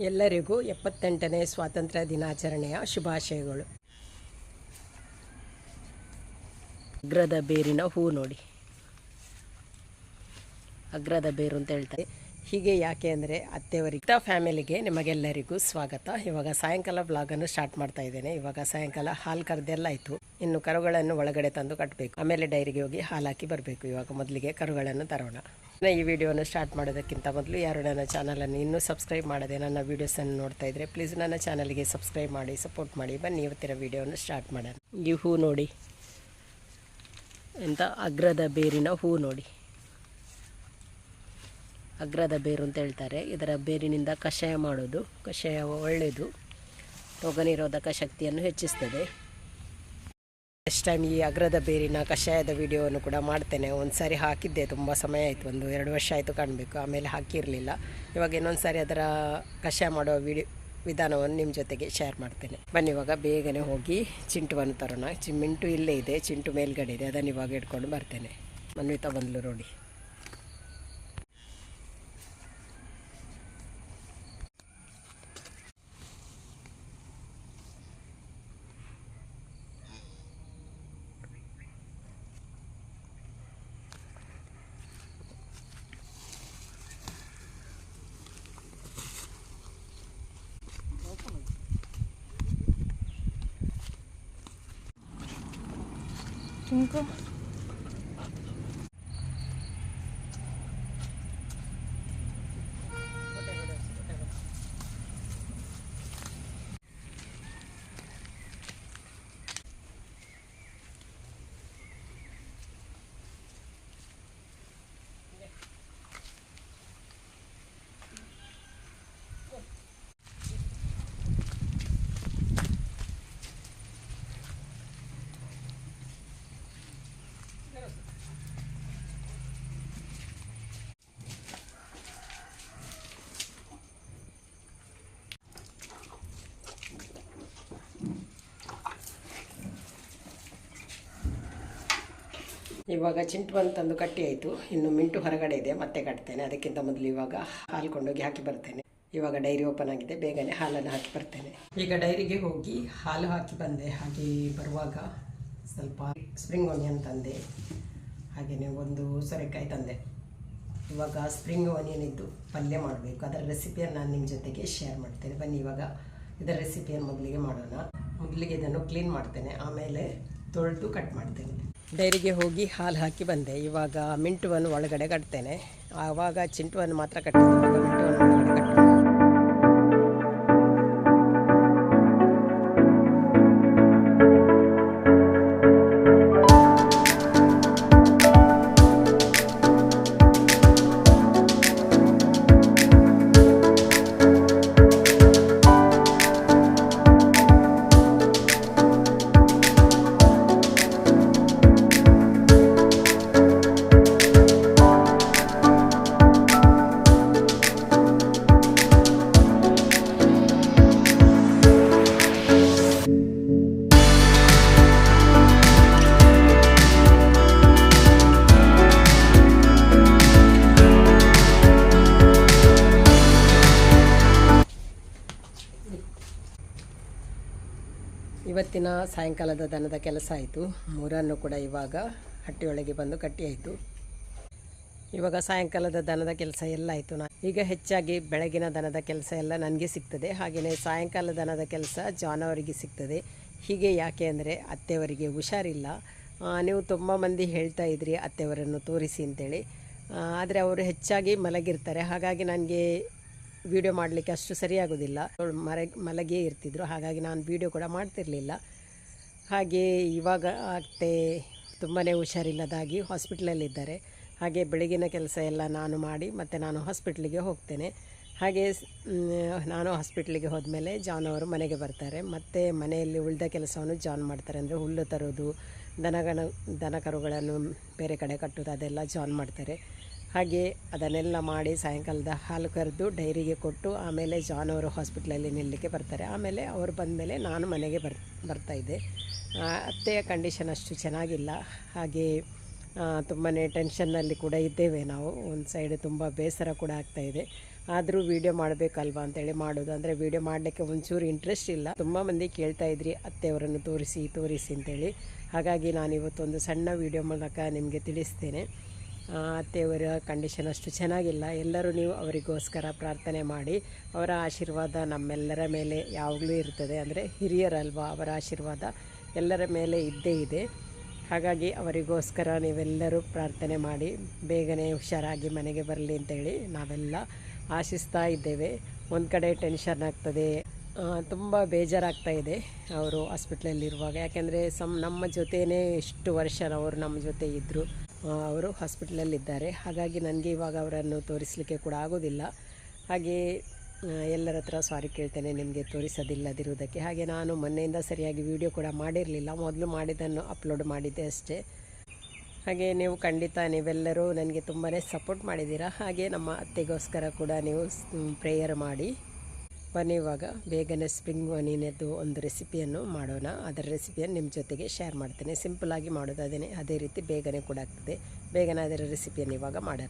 ಎಲ್ಲರಿಗೂ ಎಪ್ಪತ್ತೆಂಟನೇ ಸ್ವಾತಂತ್ರ್ಯ ದಿನಾಚರಣೆಯ ಶುಭಾಶಯಗಳು. ಅಗ್ರದ ಬೇರಿನ ಹೂ ನೋಡಿ. ಅಗ್ರದ ಬೇರು ಅಂತ ಹೇಳ್ತಾರೆ. ಹೀಗೆ ಯಾಕೆ ಅಂದರೆ ಅತ್ತೆಯವರಿಗೆ ಫ್ಯಾಮಿಲಿಗೆ ನಿಮಗೆಲ್ಲರಿಗೂ ಸ್ವಾಗತ. ಇವಾಗ ಸಾಯಂಕಾಲ ಬ್ಲಾಗನ್ನು ಸ್ಟಾರ್ಟ್ ಮಾಡ್ತಾ ಇದ್ದೇನೆ. ಇವಾಗ ಸಾಯಂಕಾಲ ಹಾಲು ಕರೆದೆಲ್ಲ ಆಯಿತು. ಇನ್ನು ಕರುಗಳನ್ನು ಒಳಗಡೆ ತಂದು ಕಟ್ಟಬೇಕು ಆಮೇಲೆ ಡೈರಿಗೆ ಹೋಗಿ ಹಾಲು ಹಾಕಿ ಬರಬೇಕು. ಇವಾಗ ಮೊದಲಿಗೆ ಕರುಗಳನ್ನು ತರೋಣ. ಈ ವಿಡಿಯೋನ ಸ್ಟಾರ್ಟ್ ಮಾಡೋದಕ್ಕಿಂತ ಮೊದಲು ಯಾರು ನನ್ನ ಚಾನಲನ್ನು ಇನ್ನೂ ಸಬ್ಸ್ಕ್ರೈಬ್ ಮಾಡದೆ ನನ್ನ ವೀಡಿಯೋಸನ್ನು ನೋಡ್ತಾ ಇದ್ರೆ ಪ್ಲೀಸ್ ನನ್ನ ಚಾನಲ್ಗೆ ಸಬ್ಸ್ಕ್ರೈಬ್ ಮಾಡಿ ಸಪೋರ್ಟ್ ಮಾಡಿ. ಬನ್ನಿ ಇವತ್ತಿನ ವಿಡಿಯೋನ ಸ್ಟಾರ್ಟ್ ಮಾಡೋಣ. ಈ ಹೂ ನೋಡಿ. ಎಂಥ ಅಗ್ರದ ಬೇರಿನ ಹೂ ನೋಡಿ. ಅಗ್ರದ ಬೇರು ಅಂತ ಹೇಳ್ತಾರೆ. ಇದರ ಬೇರಿನಿಂದ ಕಷಾಯ ಮಾಡೋದು. ಕಷಾಯ ಒಳ್ಳೆಯದು. ರೋಗ ನಿರೋಧಕ ಶಕ್ತಿಯನ್ನು ಹೆಚ್ಚಿಸ್ತದೆ. ನೆಕ್ಸ್ಟ್ ಟೈಮ್ ಈ ಅಗ್ರದ ಬೇರಿನ ಕಷಾಯದ ವಿಡಿಯೋವನ್ನು ಕೂಡ ಮಾಡ್ತೇನೆ. ಒಂದು ಸಾರಿ ಹಾಕಿದ್ದೆ, ತುಂಬ ಸಮಯ ಆಯಿತು, ಒಂದು ಎರಡು ವರ್ಷ ಆಯಿತು ಕಾಣಬೇಕು, ಆಮೇಲೆ ಹಾಕಿರಲಿಲ್ಲ. ಇವಾಗ ಇನ್ನೊಂದು ಸಾರಿ ಅದರ ಕಷಾಯ ಮಾಡೋ ವಿಡಿಯೋ ವಿಧಾನವನ್ನು ನಿಮ್ಮ ಜೊತೆಗೆ ಶೇರ್ ಮಾಡ್ತೇನೆ. ಬನ್ನಿ, ಇವಾಗ ಬೇಗನೆ ಹೋಗಿ ಚಿಂಟುವನ್ನು ತರೋಣ. ಚಿ, ಮಿಂಟು ಇಲ್ಲೇ ಇದೆ, ಚಿಂಟು ಮೇಲ್ಗಡೆ ಇದೆ, ಅದನ್ನು ಇವಾಗ ಇಟ್ಕೊಂಡು ಬರ್ತೇನೆ. ಮನ್ವಿತಾ ಬಂದ್ಲು ನೋಡಿ. 그个. ಇವಾಗ ಚಿಂಟು ಬಂದು ತಂದು ಕಟ್ಟಿ ಆಯಿತು. ಇನ್ನು ಮಿಂಟು ಹೊರಗಡೆ ಇದೆ, ಮತ್ತೆ ಕಟ್ತೇನೆ. ಅದಕ್ಕಿಂತ ಮೊದಲು ಇವಾಗ ಹಾಲು ಕೊಂಡೋಗಿ ಹಾಕಿ ಬರ್ತೇನೆ. ಇವಾಗ ಡೈರಿ ಓಪನ್ ಆಗಿದೆ, ಬೇಗನೆ ಹಾಲನ್ನು ಹಾಕಿ ಬರ್ತೇನೆ. ಈಗ ಡೈರಿಗೆ ಹೋಗಿ ಹಾಲು ಹಾಕಿ ಬಂದೆ. ಹಾಗೆ ಬರುವಾಗ ಸ್ವಲ್ಪ ಸ್ಪ್ರಿಂಗ್ ಆನಿಯನ್ ತಂದೆ. ಹಾಗೆಯೇ ಒಂದು ಸೊರೆಕಾಯಿ ತಂದೆ. ಇವಾಗ ಸ್ಪ್ರಿಂಗ್ ಆನಿಯನ್ ಇದ್ದು ಪಲ್ಯ ಮಾಡಬೇಕು. ಅದರ ರೆಸಿಪಿಯನ್ನು ನಾನು ನಿಮ್ಮ ಜೊತೆಗೆ ಶೇರ್ ಮಾಡ್ತೇನೆ. ಬನ್ನಿ ಇವಾಗ ಇದರ ರೆಸಿಪಿಯನ್ನು ಮೊದಲಿಗೆ ಮಾಡೋಣ. ಮೊದಲಿಗೆ ಇದನ್ನು ಕ್ಲೀನ್ ಮಾಡ್ತೇನೆ. ಆಮೇಲೆ ತೊಳೆದು ಕಟ್ ಮಾಡ್ತೇನೆ. ಡೈರಿಗೆ ಹೋಗಿ ಹಾಲು ಹಾಕಿ ಬಂದೆ. ಇವಾಗ ಮಿಂಟುವನ್ನು ಒಳಗಡೆ ಕಟ್ತೇನೆ. ಆವಾಗ ಚಿಂಟುವನ್ನು ಮಾತ್ರ ಕಟ್ಟಿದ್ದೆ. ಮಿಂಟುವನ್ನು ಇವತ್ತಿನ ಸಾಯಂಕಾಲದ ದನದ ಕೆಲಸ ಆಯಿತು. ಮೂರನ್ನು ಕೂಡ ಇವಾಗ ಹಟ್ಟಿಯೊಳಗೆ ಬಂದು ಕಟ್ಟಿಯಾಯಿತು. ಇವಾಗ ಸಾಯಂಕಾಲದ ದನದ ಕೆಲಸ ಎಲ್ಲ ಆಯಿತು. ನಾ ಈಗ ಹೆಚ್ಚಾಗಿ ಬೆಳಗಿನ ದನದ ಕೆಲಸ ಎಲ್ಲ ನನಗೆ ಸಿಗ್ತದೆ. ಹಾಗೆಯೇ ಸಾಯಂಕಾಲ ದನದ ಕೆಲಸ ಜಾನವರಿಗೆ ಸಿಗ್ತದೆ. ಹೀಗೆ ಯಾಕೆ ಅಂದರೆ ಅತ್ತೆಯವರಿಗೆ ಹುಷಾರಿಲ್ಲ. ನೀವು ತುಂಬ ಮಂದಿ ಹೇಳ್ತಾ ಇದ್ರಿ ಅತ್ತೆಯವರನ್ನು ತೋರಿಸಿ ಅಂತೇಳಿ. ಆದರೆ ಅವರು ಹೆಚ್ಚಾಗಿ ಮಲಗಿರ್ತಾರೆ. ಹಾಗಾಗಿ ನನಗೆ ವಿಡಿಯೋ ಮಾಡಲಿಕ್ಕೆ ಅಷ್ಟು ಸರಿಯಾಗೋದಿಲ್ಲ. ಅವಳು ಮರ, ಮಲಗೇ ಇರ್ತಿದ್ರು. ಹಾಗಾಗಿ ನಾನು ವಿಡಿಯೋ ಕೂಡ ಮಾಡ್ತಿರಲಿಲ್ಲ. ಹಾಗೆ ಇವಾಗ ಅತ್ತೆ ತುಂಬಾ ಹುಷಾರಿಲ್ಲದಾಗಿ ಹಾಸ್ಪಿಟ್ಲಲ್ಲಿದ್ದಾರೆ ಹಾಗೆ ಬೆಳಗಿನ ಕೆಲಸ ಎಲ್ಲ ನಾನು ಮಾಡಿ ಮತ್ತು ನಾನು ಹಾಸ್ಪಿಟ್ಲಿಗೆ ಹೋಗ್ತೇನೆ. ಹಾಗೆ ನಾನು ಹಾಸ್ಪಿಟ್ಲಿಗೆ ಹೋದ್ಮೇಲೆ ಜಾನ್ ಅವರು ಮನೆಗೆ ಬರ್ತಾರೆ. ಮತ್ತು ಮನೆಯಲ್ಲಿ ಉಳಿದ ಕೆಲಸವನ್ನು ಜಾನ್ ಮಾಡ್ತಾರೆ. ಅಂದರೆ ಹುಲ್ಲು ತರೋದು, ದನಗಣ ದನ ಕರುಗಳನ್ನು ಬೇರೆ ಕಡೆ ಕಟ್ಟೋದು ಅದೆಲ್ಲ ಜಾನ್ ಮಾಡ್ತಾರೆ. ಹಾಗೆ ಅದನ್ನೆಲ್ಲ ಮಾಡಿ ಸಾಯಂಕಾಲದ ಹಾಲು ಕರೆದು ಡೈರಿಗೆ ಕೊಟ್ಟು ಆಮೇಲೆ ಜಾನ್ ಅವರು ಹಾಸ್ಪಿಟ್ಲಲ್ಲಿ ನಿಲ್ಲಕ್ಕೆ ಬರ್ತಾರೆ. ಆಮೇಲೆ ಅವರು ಬಂದ ಮೇಲೆ ನಾನು ಮನೆಗೆ ಬರ್ ಬರ್ತಾಯಿದ್ದೆ ಅತ್ತೆಯ ಕಂಡೀಷನ್ ಅಷ್ಟು ಚೆನ್ನಾಗಿಲ್ಲ. ಹಾಗೆ ತುಂಬಾ ಟೆನ್ಷನ್ನಲ್ಲಿ ಕೂಡ ಇದ್ದೇವೆ ನಾವು. ಒಂದು ಸೈಡ್ ತುಂಬ ಬೇಸರ ಕೂಡ ಆಗ್ತಾಯಿದೆ ಆದರೂ ವೀಡಿಯೋ ಮಾಡಬೇಕಲ್ವ ಅಂತೇಳಿ ಮಾಡೋದು. ಅಂದರೆ ವೀಡಿಯೋ ಮಾಡಲಿಕ್ಕೆ ಒಂಚೂರು ಇಂಟ್ರೆಸ್ಟ್ ಇಲ್ಲ. ತುಂಬ ಮಂದಿ ಕೇಳ್ತಾ ಇದ್ರಿ ಅತ್ತೆಯವರನ್ನು ತೋರಿಸಿ ತೋರಿಸಿ ಅಂತೇಳಿ. ಹಾಗಾಗಿ ನಾನು ಇವತ್ತೊಂದು ಸಣ್ಣ ವೀಡಿಯೋ ಮೂಲಕ ನಿಮಗೆ ತಿಳಿಸ್ತೇನೆ. ಅತ್ತೆಯವರ ಕಂಡೀಷನ್ ಅಷ್ಟು ಚೆನ್ನಾಗಿಲ್ಲ. ಎಲ್ಲರೂ ನೀವು ಅವರಿಗೋಸ್ಕರ ಪ್ರಾರ್ಥನೆ ಮಾಡಿ, ಅವರ ಆಶೀರ್ವಾದ ನಮ್ಮೆಲ್ಲರ ಮೇಲೆ ಯಾವಾಗಲೂ ಇರ್ತದೆ. ಅಂದರೆ ಹಿರಿಯರಲ್ವ, ಅವರ ಆಶೀರ್ವಾದ ಎಲ್ಲರ ಮೇಲೆ ಇದ್ದೇ ಇದೆ. ಹಾಗಾಗಿ ಅವರಿಗೋಸ್ಕರ ನೀವೆಲ್ಲರೂ ಪ್ರಾರ್ಥನೆ ಮಾಡಿ, ಬೇಗನೆ ಹುಷಾರಾಗಿ ಮನೆಗೆ ಬರಲಿ ಅಂತೇಳಿ ನಾವೆಲ್ಲ ಆಶಿಸ್ತಾ ಇದ್ದೇವೆ. ಒಂದು ಕಡೆ ಟೆನ್ಷನ್ ಆಗ್ತದೆ. ತುಂಬ ಬೇಜಾರಾಗ್ತಾ ಇದೆ ಅವರು ಹಾಸ್ಪಿಟ್ಲಲ್ಲಿರುವಾಗ ಯಾಕೆಂದರೆ ಸಮ್, ನಮ್ಮ ಜೊತೆಯೇ ಇಷ್ಟು ವರ್ಷ ಅವರು ನಮ್ಮ ಜೊತೆ ಇದ್ದರು ಅವರು ಹಾಸ್ಪಿಟ್ಲಲ್ಲಿದ್ದಾರೆ. ಹಾಗಾಗಿ ನನಗೆ ಇವಾಗ ಅವರನ್ನು ತೋರಿಸಲಿಕ್ಕೆ ಕೂಡ ಆಗೋದಿಲ್ಲ. ಹಾಗೆ ಎಲ್ಲರ ಹತ್ರ ಸಾರಿ ಕೇಳ್ತೇನೆ, ನಿಮಗೆ ತೋರಿಸೋದಿಲ್ಲದಿರುವುದಕ್ಕೆ. ಹಾಗೆ ನಾನು ಮೊನ್ನೆಯಿಂದ ಸರಿಯಾಗಿ ವಿಡಿಯೋ ಕೂಡ ಮಾಡಿರಲಿಲ್ಲ. ಮೊದಲು ಮಾಡಿದ್ದನ್ನು ಅಪ್ಲೋಡ್ ಮಾಡಿದ್ದೆ ಅಷ್ಟೇ. ಹಾಗೆ ನೀವು ಖಂಡಿತ ನೀವೆಲ್ಲರೂ ನನಗೆ ತುಂಬಾ ಸಪೋರ್ಟ್ ಮಾಡಿದ್ದೀರಾ. ಹಾಗೆ ನಮ್ಮ ಅತ್ತೆಗೋಸ್ಕರ ಕೂಡ ನೀವು ಪ್ರೇಯರ್ ಮಾಡಿ. ಬನ್ನಿ ಬೇಗನೆ ಸ್ಪ್ರಿಂಗ್ ಒನಿನದ್ದು ಒಂದು ರೆಸಿಪಿಯನ್ನು ಮಾಡೋಣ. ಅದರ ರೆಸಿಪಿಯನ್ನು ನಿಮ್ಮ ಜೊತೆಗೆ ಶೇರ್ ಮಾಡ್ತೇನೆ. ಸಿಂಪಲಾಗಿ ಮಾಡೋದು ಅದೇ ಅದೇ ರೀತಿ ಬೇಗನೆ ಕೂಡ ಆಗ್ತದೆ. ಬೇಗನೆ ಅದರ ರೆಸಿಪಿಯನ್ನು ಇವಾಗ ಮಾಡೋಣ.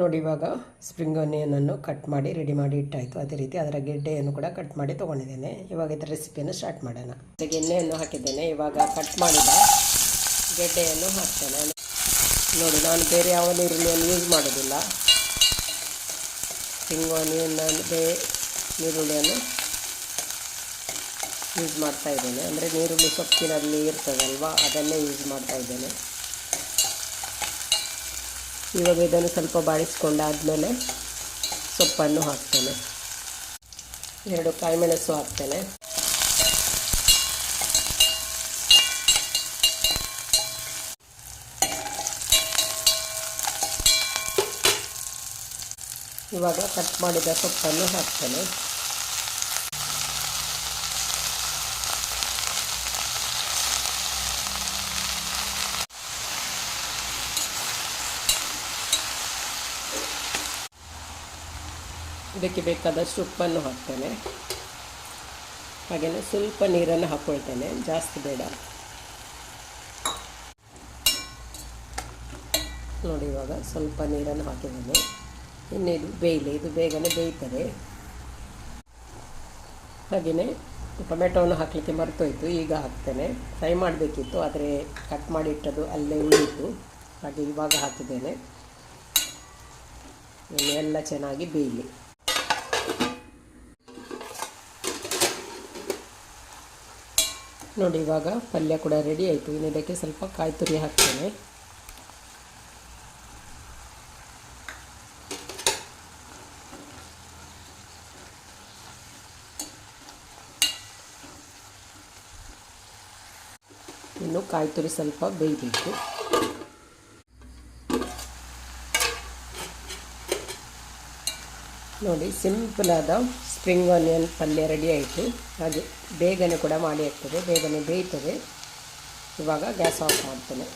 ನೋಡಿ, ಇವಾಗ ಸ್ಪ್ರಿಂಗ್ ಒನಿಯನನ್ನು ಕಟ್ ಮಾಡಿ ರೆಡಿ ಮಾಡಿ ಇಟ್ಟಾಯಿತು. ಅದೇ ರೀತಿ ಅದರ ಗೆಡ್ಡೆಯನ್ನು ಕೂಡ ಕಟ್ ಮಾಡಿ ತೊಗೊಂಡಿದ್ದೇನೆ. ಇವಾಗ ಇದರ ರೆಸಿಪಿಯನ್ನು ಸ್ಟಾರ್ಟ್ ಮಾಡೋಣ. ಅದಕ್ಕೆ ಎಣ್ಣೆಯನ್ನು ಹಾಕಿದ್ದೇನೆ. ಇವಾಗ ಕಟ್ ಮಾಡಿದ ಗೆಡ್ಡೆಯನ್ನು ಹಾಕ್ತೇನೆ. ನೋಡಿ, ನಾನು ಬೇರೆ ಯಾವ ನೀರುಳ್ಳಿಯನ್ನು ಯೂಸ್ ಮಾಡೋದಿಲ್ಲ. ಸ್ಪ್ರಿಂಗ್ ಆನಿಯನ್ ಬೇ ನೀರುಳ್ಳಿಯನ್ನು ಯೂಸ್ ಮಾಡ್ತಾ ಇದ್ದೇನೆ. ಅಂದರೆ ನೀರುಳ್ಳಿ ಸೊಪ್ಪಿನಲ್ಲಿ ಇರ್ತದಲ್ವಾ, ಅದನ್ನೇ ಯೂಸ್ ಮಾಡ್ತಾ ಇದ್ದೇನೆ. ಇವಾಗ ಇದನ್ನು ಸ್ವಲ್ಪ ಬಾಡಿಸ್ಕೊಂಡಾದಮೇಲೆ ಸೊಪ್ಪನ್ನು ಹಾಕ್ತೇನೆ. ಎರಡು ಕಾಯಿಮೆಣಸು ಹಾಕ್ತೇನೆ. ಇವಾಗ ಕಟ್ ಮಾಡಿದ ಸೊಪ್ಪನ್ನು ಹಾಕ್ತೇನೆ. ಇದಕ್ಕೆ ಬೇಕಾದಷ್ಟು ಉಪ್ಪನ್ನು ಹಾಕ್ತೇನೆ. ಹಾಗೆಯೇ ಸ್ವಲ್ಪ ನೀರನ್ನು ಹಾಕ್ಕೊಳ್ತೇನೆ ಜಾಸ್ತಿ ಬೇಡ. ನೋಡಿ ಇವಾಗ ಸ್ವಲ್ಪ ನೀರನ್ನು ಹಾಕಿದ್ದೇನೆ. ಇನ್ನು ಇದು ಬೇಯಲಿ, ಇದು ಬೇಗನೆ ಬೇಯ್ತದೆ. ಹಾಗೆಯೇ ಟೊಮೆಟೊವನ್ನು ಹಾಕಲಿಕ್ಕೆ ಮರ್ತೋಯ್ತು, ಈಗ ಹಾಕ್ತೇನೆ. ಫ್ರೈ ಮಾಡಬೇಕಿತ್ತು, ಆದರೆ ಕಟ್ ಮಾಡಿ ಇಟ್ಟದ್ದು ಅಲ್ಲೇ ಉಳಿಯಿತು. ಹಾಗೆ ಇವಾಗ ಹಾಕಿದ್ದೇನೆ. ಎಲ್ಲ ಚೆನ್ನಾಗಿ ಬೇಯಲಿ. ನೋಡಿ, ಇವಾಗ ಪಲ್ಯ ಕೂಡ ರೆಡಿ ಆಯಿತು. ಇನ್ನು ಇದಕ್ಕೆ ಸ್ವಲ್ಪ ಕಾಯಿ ತುರಿ ಹಾಕ್ತೇನೆ ಇನ್ನು ಕಾಯಿ ತುರಿ ಸ್ವಲ್ಪ ಬೇಯಬೇಕು. ನೋಡಿ ಸಿಂಪಲಾದ ಸ್ಪ್ರಿಂಗ್ ಆನಿಯನ್ ಪಲ್ಯ ರೆಡಿ ಆಯಿತು. ಹಾಗೆ ಬೇಗನೆ ಕೂಡ ಮಾಡಿ ಆಗ್ತದೆ ಬೇಗನೆ ಬೇಯ್ತದೆ. ಇವಾಗ ಗ್ಯಾಸ್ ಆಫ್ ಮಾಡ್ತೇನೆ.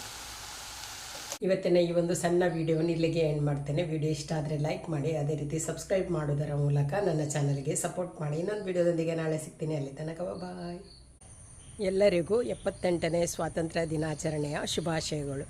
ಇವತ್ತಿನ ಈ ಒಂದು ಸಣ್ಣ ವಿಡಿಯೋನ ಇಲ್ಲಿಗೆ ಎಂಡ್ ಮಾಡ್ತೇನೆ. ವಿಡಿಯೋ ಇಷ್ಟ ಆದರೆ ಲೈಕ್ ಮಾಡಿ, ಅದೇ ರೀತಿ ಸಬ್ಸ್ಕ್ರೈಬ್ ಮಾಡೋದರ ಮೂಲಕ ನನ್ನ ಚಾನಲ್ಗೆ ಸಪೋರ್ಟ್ ಮಾಡಿ. ಇನ್ನೊಂದು ವಿಡಿಯೋದೊಂದಿಗೆ ನಾಳೆ ಸಿಗ್ತೀನಿ. ಅಲ್ಲಿ ತನಕ ಬಾಯ್ ಎಲ್ಲರಿಗೂ ಎಪ್ಪತ್ತೆಂಟನೇ ಸ್ವಾತಂತ್ರ್ಯ ದಿನಾಚರಣೆಯ ಶುಭಾಶಯಗಳು.